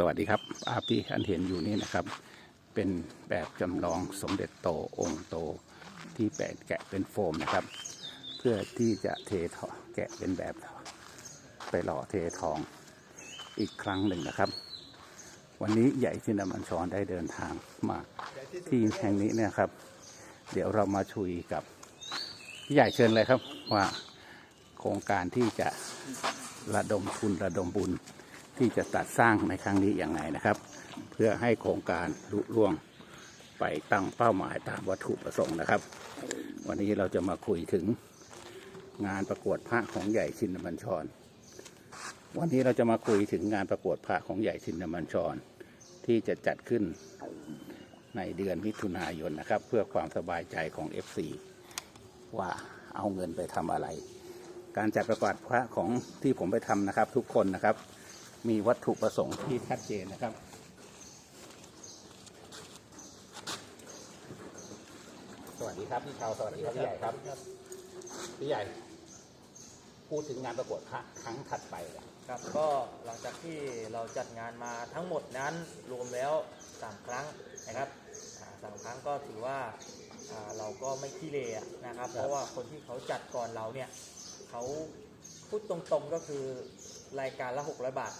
สวัสดีครับภาพที่ท่านเห็นอยู่นี่นะครับ เป็นแบบจำลองสมเด็จโตองค์โตที่แปะแกะเป็นโฟมนะครับ เพื่อที่จะเททองแกะเป็นแบบไปหล่อเททองอีกครั้งหนึ่งนะครับ วันนี้ใหญ่ที่นมันชรได้เดินทางมาที่แห่งนี้เนี่ยครับ เดี๋ยวเรามาชุยกับพี่ใหญ่เชิญเลยครับว่าโครงการที่จะระดมทุนระดมบุญ ที่จะตัดสร้างในครั้งนี้อย่างไรนะครับ เพื่อให้โครงการลุล่วงไปตั้งเป้าหมายตามวัตถุประสงค์นะครับ วันนี้เราจะมาคุยถึงงานประกวดพระของใหญ่ชินบัญชร วันนี้เราจะมาคุยถึงงานประกวดพระของใหญ่ชินบัญชร ที่จะจัดขึ้นในเดือนมิถุนายนนะครับ เพื่อความสบายใจของ FC ว่าเอาเงินไปทำอะไร การจัดประกวดพระของที่ผมไปทำนะครับทุกคนนะครับ มีวัตถุประสงค์ที่ชัดเจนนะครับ สวัสดีครับพี่ชาวสวัสดีครับพี่ใหญ่ครับพี่ใหญ่ พูดถึงงานประกวดพระครั้งถัดไปอะครับก็หลังจากที่เราจัดงานมาทั้งหมดนั้นรวมแล้วสามครั้งนะครับอ่าสามครั้งก็ถือว่าอ่าเราก็ไม่ขี้เลอะนะครับ เพราะว่าคนที่เขาจัดก่อนเราเนี่ยเขาพูดตรงๆก็คือรายการละ600บาท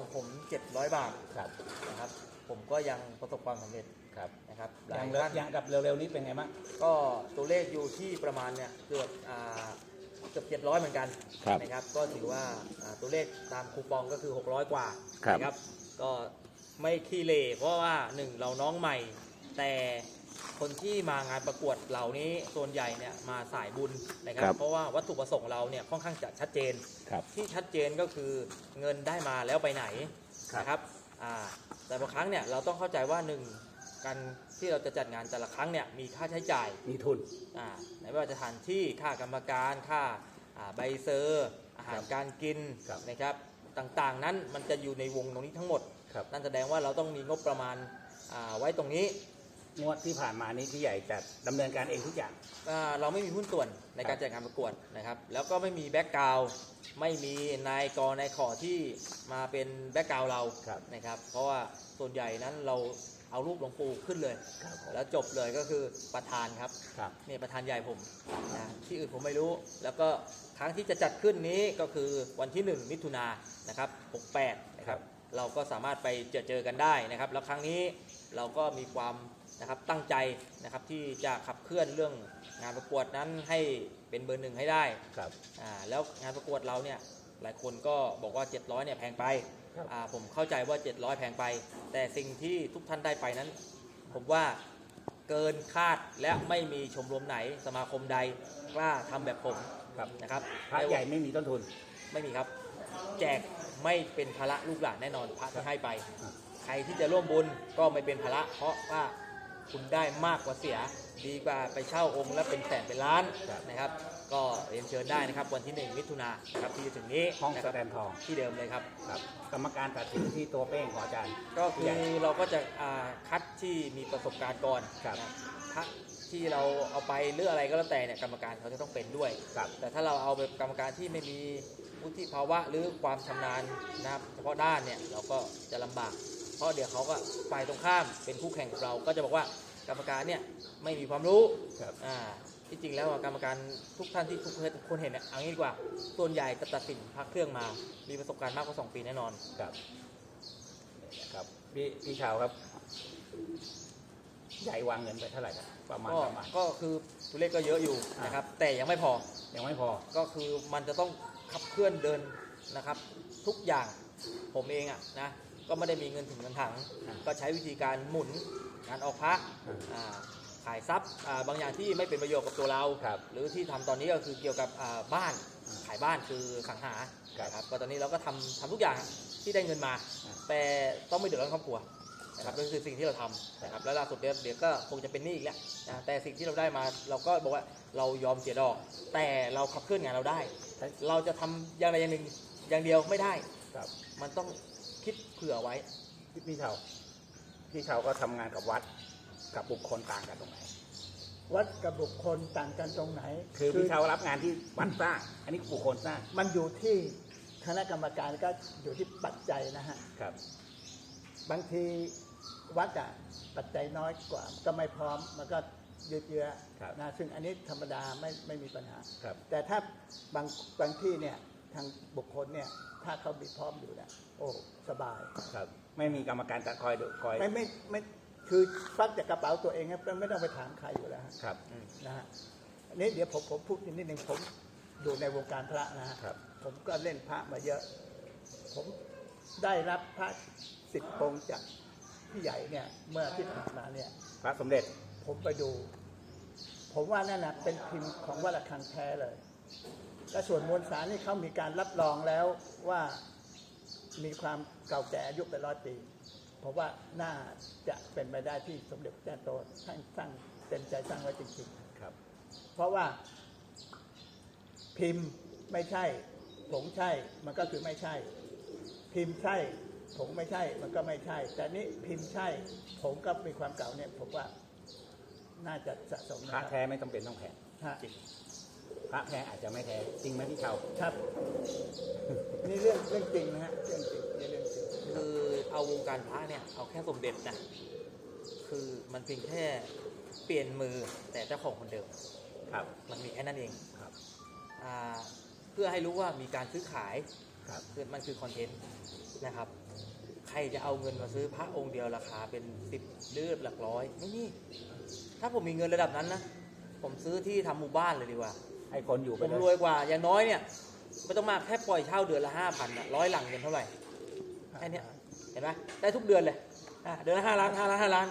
ของผม700 บาทครับนะครับ ผมก็ยังประสบความสำเร็จครับนะครับหอลาย่ายงเร็วท่านอย่างกับเร็วๆนี้เป็นไงบ้างก็ตัวเลขอยู่ที่ประมาณเนี่ยเกือบอ่าเกือบ700 เหมือนกันครับ นะครับ ก็ถือว่าอ่าตัวเลขตามคูปองก็คือ 600 กว่าครับ นะครับ ก็ไม่ขี้เหร่เพราะว่าหนึ่งเราน้องใหม่ แต่ คนที่มางานประกวดเหล่านี้ส่วนใหญ่เนี่ยมาสายบุญนะครับเพราะว่าวัตถุประสงค์เราเนี่ยค่อนข้างจะชัดเจน ครับ ที่ชัดเจนก็คือเงินได้มาแล้วไปไหนครับนะครับอ่าแต่บางครั้งเนี่ยเราต้องเข้าใจว่าหนึ่งการที่เราจะจัดงานแต่ละครั้งเนี่ยมีค่าใช้จ่าย มีทุน อ่าไม่ว่าจะสถานที่ค่ากรรมการค่าอ่าใบเซอร์ อาหารการกินครับนะครับต่างๆนั้นมันจะอยู่ในวงตรงนี้ทั้งหมด ครับ นั่นแสดงว่าเราต้องมีงบประมาณอ่าไว้ตรงนี้ งวดที่ผ่านมานี้พี่ใหญ่จัดดำเนินการเองทุกอย่าง อ่าเราไม่มีหุ้นส่วนในการจัดการประกวดนะครับ แล้วก็ไม่มีแบ็กกราวไม่มีนายกนายขอที่มาเป็นแบ็กกราวเราครับ นะครับ เพราะว่าส่วนใหญ่นั้นเราเอารูปหลวงปู่ขึ้นเลย ครับผมแล้วจบเลยก็คือประธานครับครับ นี่ประธานใหญ่ผมนะที่อื่นผมไม่รู้ แล้วก็ครั้งที่จะจัดขึ้นนี้ก็คือวันที่ 1 มิถุนายนนะครับ68นะครับเราก็สามารถไปเจอเจอกันได้นะครับ แล้วครั้งนี้เราก็มีความ นะครับตั้งใจนะครับที่จะขับเคลื่อนเรื่องงานประกวดนั้นให้เป็นเบอร์หนึ่งให้ได้ครับ อ่าแล้วงานประกวดเราเนี่ยหลายคนก็บอกว่า 700เนี่ยแพงไปครับอ่าผมเข้าใจว่า 700 แพงไป แต่สิ่งที่ทุกท่านได้ไปนั้น ผมว่าเกินคาดและไม่มีชมรมไหนสมาคมใดกล้าทำแบบผมครับ นะครับพระใหญ่ไม่มีต้นทุน ไม่มีครับ แจกไม่เป็นภาระลูกหลานแน่นอนพระที่ให้ไปอ่าใครที่จะร่วมบุญก็ไม่เป็นภาระเพราะว่า คุณได้มากกว่าเสีย ดีกว่าไปเช่าองค์แล้วเป็นแสนเป็นล้านนะครับ ก็เรียนเชิญได้นะครับวันที่1มิถุนายนนะครับที่จะถึงนี้ห้องนะแสครับดงทองที่เดิมเลยครับ ครับ กรรมการตัดสินที่ตัวเป้งของอาจารย์ ก็คืใหญ่อเราก็จะอ่าคัดที่มีประสบการณ์ก่อนครับ นะพระที่เราเอาไปหรืออะไรก็แล้วแต่เนี่ยกรรมการเขาจะต้องเป็นด้วย ครับ แต่ถ้าเราเอาแบบกรรมการที่ไม่มีวุฒิภาวะหรือความชำนาญนะครับเฉพาะด้านเนี่ยเราก็จะลำบาก เพราะเดี๋ยวเขาก็ฝ่ายตรงข้ามเป็นคู่แข่งกับเรา ก็จะบอกว่ากรรมการเนี่ยไม่มีความรู้ครับอ่าที่จริงแล้วอะกรรมการทุกท่านที่ทุกคนเห็นเนี่ยเอางี้ดีกว่าส่วนใหญ่จะตัดสินพักเครื่องมา มีประสบการณ์มากกว่า 2 ปีแน่นอนครับครับพี่พี่ชาวครับ ใหญ่วางเงินไปเท่าไหร่ครับประมาณก็ประมาณ ก็คือตัวเลขก็เยอะอยู่นะครับ แต่ยังไม่พอยังไม่พอ ก็คือมันจะต้องขับเคลื่อนเดินนะครับ ทุกอย่างผมเองอะนะ ก็ไม่ได้มีเงินถึงเงินถังอ่าก็ใช้วิธีการหมุนงานออกพระอ่าอ่าขายทรัพย์อ่าบางอย่างที่ไม่เป็นประโยชน์กับตัวเรา ครับหรือที่ทำตอนนี้ก็คือเกี่ยวกับอ่าบ้านอ่าขายบ้านคือสังหาครับนะครับก็ตอนนี้เราก็ทำทำทุกอย่างที่ได้เงินมา อ่าแต่ต้องไม่เดือดร้อนครอบครัวนะครับนั่นคือสิ่งที่เราทำนะครับแล้วล่าสุดเดี๋ยวเดี๋ยวก็คงจะเป็นหนี้อีกแล้วนะแต่สิ่งที่เราได้มาเราก็บอกว่าเรายอมเสียดอก แต่เราขับเคลื่อนงานเราได้เราจะทำอย่างใดอย่างหนึ่งอย่างเดียวไม่ได้ ครับ มันต้อง คิดเผื่อไว้พี่พี่ชาวพี่ชาวก็ทำงานกับวัดกับบุคคลต่างกันตรงไหน วัดกับบุคคลต่างกันตรงไหน คือพี่ชาวรับงานที่วัดสร้างอันนี้บุคคลสร้าง มันอยู่ที่คณะกรรมการก็อยู่ที่ปัจจัยนะฮะครับ บางทีวัดอะปัจจัยน้อยกว่า ก็ไม่พร้อมมันก็ยืดเยื้อครับนะซึ่งอันนี้ธรรมดาไม่ไม่มีปัญหาครับแต่ถ้าบางบางที่เนี่ยทางบุคคลเนี่ย ถ้าเขามีพร้อมอยู่เนี่ยโอ้สบาย ครับ ไม่มีกรรมการคอยดูคอยไม่ไม่ไม่คือฟักจากกระเป๋าตัวเองครับไม่ต้องไปถามใครอยู่แล้วฮะครับนะฮะอันนี้เดี๋ยวผมผมพูดนิดนึงผมอยู่ในวงการพระนะฮะครับ ผมก็เล่นพระมาเยอะ ผมได้รับพระสิบองค์จากพี่ใหญ่เนี่ยเมื่อที่ผ่านมาเนี่ย พระสมเด็จผมไปดู ผมว่านั่นนะเป็นพิมพ์ของวัดระฆังแท้เลย และส่วนมวลสารนี่เขามีการรับรองแล้วว่ามีความเก่าแก่อายุเป็นร้อยปี เพราะว่าน่าจะเป็นไปได้ที่สมเด็จพระเจ้าโตท่านสร้างเต็มใจสร้างไว้จริงครับๆเพราะว่าพิมพ์ไม่ใช่ผงใช่ มันก็คือไม่ใช่ พิมพ์ใช่ผงไม่ใช่ มันก็ไม่ใช่ แต่นี่พิมพ์ใช่ผงก็มีความเก่าเนี่ยผมว่าน่าจะสะสมพนะระคแท้รับไม่จำเป็นต้องแพงฮะพ ระแท้อาจจะไม่แท้จริงไหมพี่เชาครับ นี่เรื่องเรื่องจริงนะฮะเรื่องจริงนี่เรื่องจริงคือเอาวงการพระเนี่ยเอาแค่สมเด็จนะคือมันเพียงแค่เปลี่ยนมือแต่เจ้าของคนเดิมครับ มันมีแค่นั้นเองครับอ่าเพื่อให้รู้ว่ามีการซื้อขายครับคือมันคือคอนเทนต์นะครับ ใครจะเอาเงินมาซื้อพระองค์เดียวราคาเป็นสิบเลือดหลักร้อยไม่มีถ้าผมมีเงินระดับนั้นนะผมซื้อที่ทำหมู่บ้านเลยดีกว่า ให้คนอยู่ไปผมเลยรวยกว่า อย่างน้อยเนี่ยไม่ต้องมากแค่ปล่อยเช่าเดือนละห้าพันร้อยหลังเงินเท่าไหร่แค่เนี้ยเห็นไหมได้ทุกเดือนเลยอะเดือนละห้าล้านห้าล้านห้าล้าน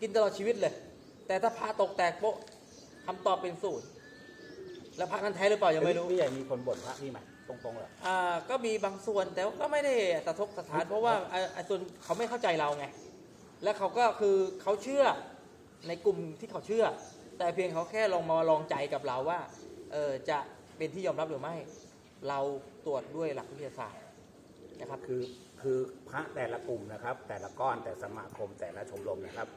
กินตลอดชีวิตเลย แต่ถ้าพระตกแตกโป๊ะคำตอบเป็นศูนย์แล้วพระนั้นแท้หรือเปล่ายังไม่รู้พี่ใหญ่มีคนบ่นพระพี่ไหมตรงๆเหรออ่าก็มีบางส่วนแต่ว่าก็ไม่ได้สะทกสถานเพราะว่าอ่าอ่าส่วนเขาไม่เข้าใจเราไงและเขาก็คือเขาเชื่อในกลุ่มที่เขาเชื่อ แต่เพียงเขาแค่ลองมาลองใจกับเราว่าเออ จะเป็นที่ยอมรับหรือไม่ เราตรวจด้วยหลักวิทยาศาสตร์นะครับคือคือพระแต่ละกลุ่มนะครับ แต่ละก้อนแต่สมาคมแต่ละชมรมนะครับ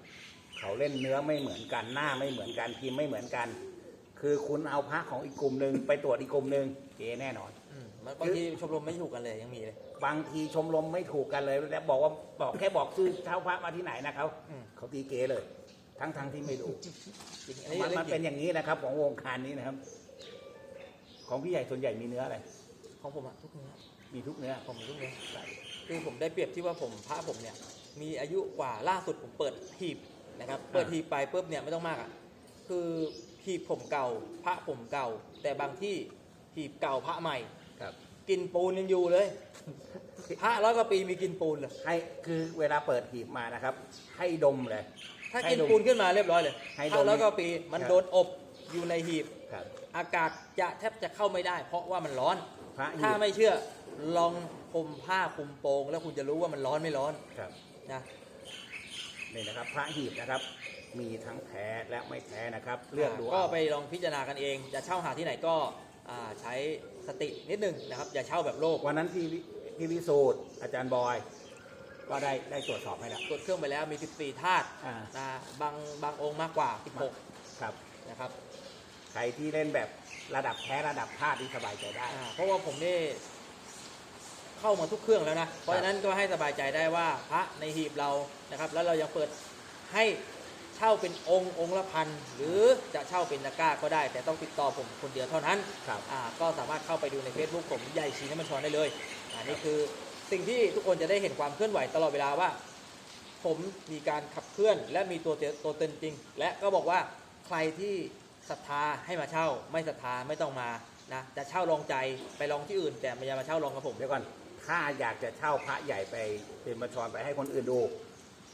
เขาเล่นเนื้อไม่เหมือนกันหน้าไม่เหมือนกันพิมพ์ไม่เหมือนกัน คือคุณเอาพระของอีกกลุ่มหนึ่งไปตรวจอีกกลุ่มหนึ่งเจ๊แน่นอนอืมบางทีชมรมไม่ถูกกันเลยยังมีเลย บางทีชมรมไม่ถูกกันเลยแล้วบอกว่าบอกแค่บอกชื่อเช่าพระมาที่ไหนนะครับอืม เขาตีเกเลย ทั้งทั้งที่ไม่รู้ จริงอันนี้มันรื่มันจริงเป็นอย่างนี้นะครับ ของวงการนี้นะครับ ของพี่ใหญ่ส่วนใหญ่มีเนื้ออะไร ของผมอะทุกเนื้อมีทุกเนื้อผมมีทุกเนื้อคือผมได้เปรียบที่ว่าผมพระผมเนี่ย มีอายุกว่าล่าสุดผมเปิดหีบนะครับ เปิดหีบไปปุ๊บเนี่ยไม่ต้องมากอะคือหีบผมเก่า พระผมเก่า แต่บางที่หีบเก่าพระใหม่ครับ กินปูนยังอยู่เลยพระร้อยกว่าปีมีกินปูนเลยให้คือเวลาเปิดหีบมานะครับ ให้ดมเลย ถ้าให้กินดมปูนขึ้นมาเรียบร้อยเลยให้พระดมร้อยกว่าปีมันครับโดนอบ อยู่ในหีบ ครับ อากาศจะแทบจะเข้าไม่ได้ เพราะว่ามันร้อน พระหีถ้าบไม่เชื่อลองคลุมผ้าคลุมโปง แล้วคุณจะรู้ว่ามันร้อนไม่ร้อนครับนะนี่นะครับพระหีบนะครับ มีทั้งแท้และไม่แท้นะครับ เลือกดูก็เอาไปลองพิจารณากันเอง จะเช่าหาที่ไหนก็อ่าใช้สตินิดนึงนะครับ อย่าเช่าแบบโลกวันนั้นที่วิที่วิสูตรอาจารย์บอย ก็ได้ได้ตรวจสอบให้แล้ว กดเครื่องไปแล้วมี 14ธาตุอ่านะบางบางองค์มากกว่าครับ16นะครับ ใครที่เล่นแบบระดับแท้ระดับพลาดที่สบายใจได้ อ่าเพราะว่าผมนี่เข้ามาทุกเครื่องแล้วนะ เพราะฉะนั้นก็ให้สบายใจได้ว่าพระในหีบเรานะครับ แล้วเรายังเปิดให้เช่าเป็นองค์องค์ละพันหรือจะเช่าเป็นตะกร้าก็ได้ แต่ต้องติดต่อผมคนเดียวเท่านั้นครับอ่าก็สามารถเข้าไปดูใน Facebook ผมใหญ่ชีน้ำมันชอนได้เลยอันนี้คือสิ่งที่ทุกคนจะได้เห็นความเคลื่อนไหวตลอดเวลาว่า ผมมีการขับเคลื่อนและมีตัวเตตัวเต็นจริง และก็บอกว่าใครที่ ศรัทธาให้มาเช่า ไม่ศรัทธาไม่ต้องมานะจะเช่าลองใจไปลองที่อื่น แต่ไม่อย่ามาเช่าลองกับผม เดี๋ยวก่อน ถ้าอยากจะเช่าพระใหญ่ไปเป็นบัญชรไปให้คนอื่นดู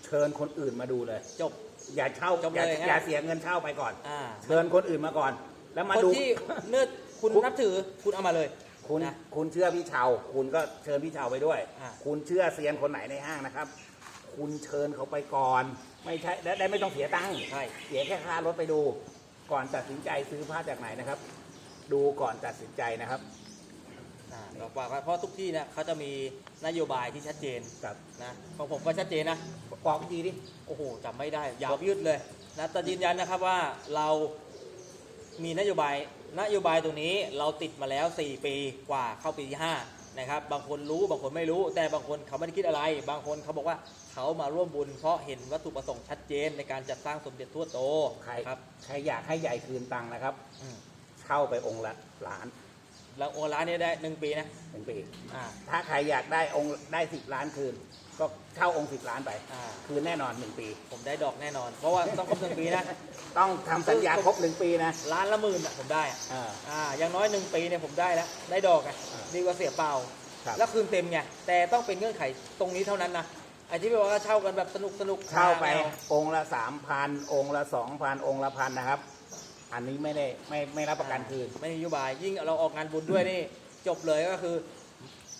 เชิญคนอื่นมาดูเลย จบ อย่าเช่าจบอย่าเลยฮะอย่าเสียเงินเช่าไปก่อน อ่าเชิญคนอื่นมาก่อน แล้วมาคนดู ที่เนื้อคุณคุณ นับถือคุณเอามาเลย คุณนะคุณเชื่อพี่เชาคุณก็เชิญพี่เชาไปด้วย อ่าคุณเชื่อเซียนคนไหนในห้างนะครับ คุณเชิญเขาไปก่อน ไม่ใช่และได้ไม่ต้องเสียตังค์ใช่ เสียแค่ค่ารถไปดู ก่อนตัดสินใจซื้อผ้าจากไหนนะครับ ดูก่อนตัดสินใจนะครับอ่าบอกว่าเพราะทุกที่เนี่ยเขาจะมีนโยบายที่ชัดเจนกับนะของผมก็ชัดเจนนะบอกทีดิโอ้โหจำไม่ได้ยาวยืดเลยนะแต่ยืนยันนะครับว่าเรามีนโยบายนโยบายตรงนี้เราติดมาแล้ว 4 ปีกว่าเข้าปีที่นะครับบางคนรู้บางคนไม่รู้ แต่บางคนเขาไม่ได้คิดอะไร บางคนเขาบอกว่า เขามาร่วมบุญเพราะเห็นวัตถุประสงค์ชัดเจนในการจัดสร้างสมเด็จทั่วโตใครครับ ใครอยากให้ใหญ่คืนตังค์นะครับอืมเช่าไปองค์ละล้านแล้วโอร้านนี้ได้หนึ่งปีนะหนึ่งปีอ่าถ้าใครอยากได้องค์ได้สิบล้านคืน ก็เช่าองค์สิบล้านไปอ่าคืนแน่นอนหนึ่งปี ผมได้ดอกแน่นอน เพราะว่าต้องครบหนึ่งปีนะต้องทำสัญญาครบหนึ่งปีนะล้านละหมื่นอะผมได้อะอ่าอ่าอย่างน้อยหนึ่งปีเนี่ยผมได้แล้วได้ดอกไงอ่า ดีกว่าเสียเปล่า ครับ แล้วคืนเต็มไงแต่ต้องเป็นเงื่อนไขตรงนี้เท่านั้นนะ ไอ้ที่บอกว่าเช่ากันแบบสนุกสนุกเช่าไปม่อองค์ละสามพันองค์ละสองพันองค์ละพันนะครับ อันนี้ไม่ได้ไม่ไม่รับประกันคืน ไม่มีนโยบาย ยิ่งเราออกงานบุญด้วยนี่ จบเลยก็คือ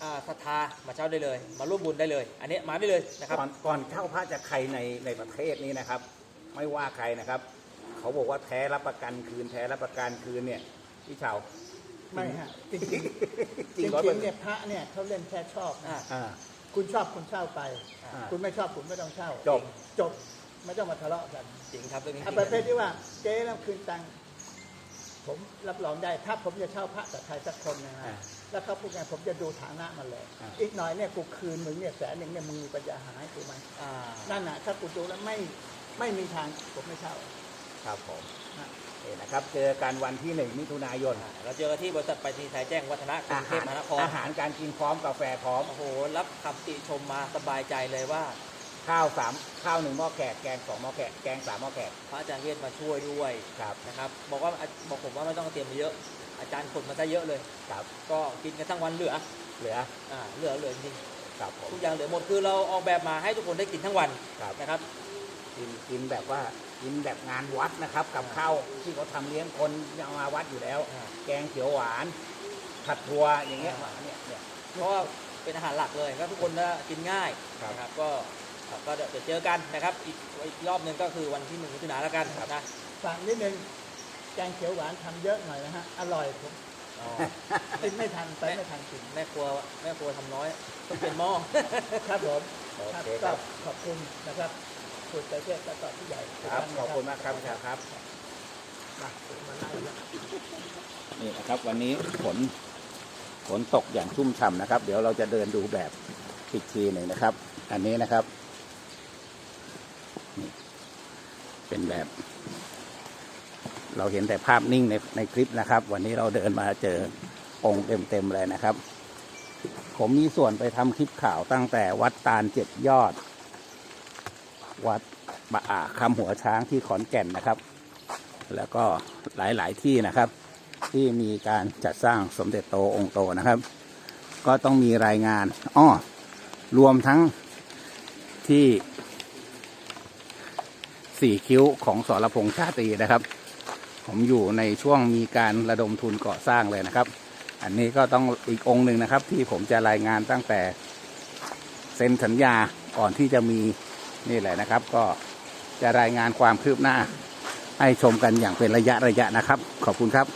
อ่าศรัทธามาเช่าได้เลย มาร่วมบุญได้เลย อันนี้มาได้เลยนะครับ ก่อนก่อนเช่าพระจากใครในในประเทศนี้นะครับ ไม่ว่าใครนะครับ เขาบอกว่าแท้รับประกันคืนแท้รับประกันคืนเนี่ยพี่เชาวไม่ฮะจริงๆจจริริงงร้อยๆเปอร์เซ็นเนี่ยต์พระเนี่ยเขาเล่นแค่ชอบนะ อ่าอ่า คุณชอบคุณเช่าไป อ่า คุณไม่ชอบคุณไม่ต้องเช่าจบ จบไม่ต้องมาทะเลาะกันจริงครับเรื่องนี้จเอาริงประเภทที่ว่าเจ๊แล้วคืนตังค์ผมรับรองได้ ถ้าผมจะเช่าพระจากใครสักคนนะฮะอ่าแล้วเขาพูดไงผมจะดูฐานะมันเลย อ่า อีกหน่อยเนี่ยกูคืนมึงเนี่ยแสนหนึ่งเนี่ยมึงมีปัญญาหาให้กูไหมอ่านั่นน่ะถ้ากูดูแล้วไม่ไม่มีทางผมไม่เช่าครับผม นะ นี่นะครับเจอกันวันที่หนึ่งมิถุนายนอ่าเราเจอกันที่บริษัทไปรษณีย์ไทยแจ้งวัฒนะกรุอางเทหาพรมหานครอาหารการกินพร้อมกาแฟพร้อม โอ้โหรับคำติชมมาสบายใจเลยว่า ข้าวสามข้าวหนึ่งหม้อแขกแกงสองหม้อแขกแกงสามหม้อแขกพระอาจารย์เวทมาช่วยด้วยครับนะครับ บอกว่าบอกผมว่าไม่ต้องเตรียมมาเยอะ อาจารย์ขนมาซะเยอะเลย ครับก็กินกันทั้งวันเหลือเหลืออ่าเหลือเหลือจริงครับผมทุกอย่างเหลือหมดคือเราออกแบบมาให้ทุกคนได้กินทั้งวันครับนะครับ กินกินแบบว่ากินแบบงานวัดนะครับ กับข้าวที่เขาทำเลี้ยงคนยังมาวัดอยู่แล้วอ่าแกงเขียวหวานผัดทัวอย่างเงี้ยอ่าเนี่ยเนี่ยเพราะว่าเป็นอาหารหลักเลยก็ทุกคนจะกินง่ายครับนะครับก็ก็เดี๋ยวเจอกันนะครับอีกอีกรอบหนึ่งก็คือวันที่หนึ่งมิถุนายนแล้วกันนะฝากนิดนึงแกงเขียวหวานทำเยอะหน่อยนะฮะอร่อยผมอ๋อกินไม่ทันไปไม่ทันกินแม่ครัวแม่ครัวทำน้อยต้องเป็นหม้อครับผมโอครับเคคก็รับขอบคุณนะครับ คุณใจเทพและต่อผู้ใหญ่ครับขอบคุณมากครับพี่ชาครับมามาไล่แล้วนี่นะครับ วันนี้ฝนฝนตกอย่างชุ่มฉ่ำนะครับ เดี๋ยวเราจะเดินดูแบบอีกทีหนึ่งนะครับ อันนี้นะครับนี่เป็นแบบ เราเห็นแต่ภาพนิ่งในในคลิปนะครับ วันนี้เราเดินมาเจอองค์เต็มๆเลยนะครับ ผมมีส่วนไปทำคลิปข่าวตั้งแต่วัดตาลเจ็ดยอด วัดบะอาคำหัวช้างที่ขอนแก่นนะครับ แล้วก็หลาย ๆ ที่นะครับ ที่มีการจัดสร้างสมเด็จโตองค์โตนะครับ ก็ต้องมีรายงานอ้อรวมทั้งที่สี่คิ้วของสรพงษ์ชาตรีนะครับ ผมอยู่ในช่วงมีการระดมทุนก่อสร้างเลยนะครับ อันนี้ก็ต้องอีกองค์หนึ่งนะครับ ที่ผมจะรายงานตั้งแต่เซ็นสัญญาก่อนที่จะมี นี่แหละนะครับ ก็จะรายงานความคืบหน้า ให้ชมกันอย่างเป็นระยะระยะนะครับ ขอบคุณครับ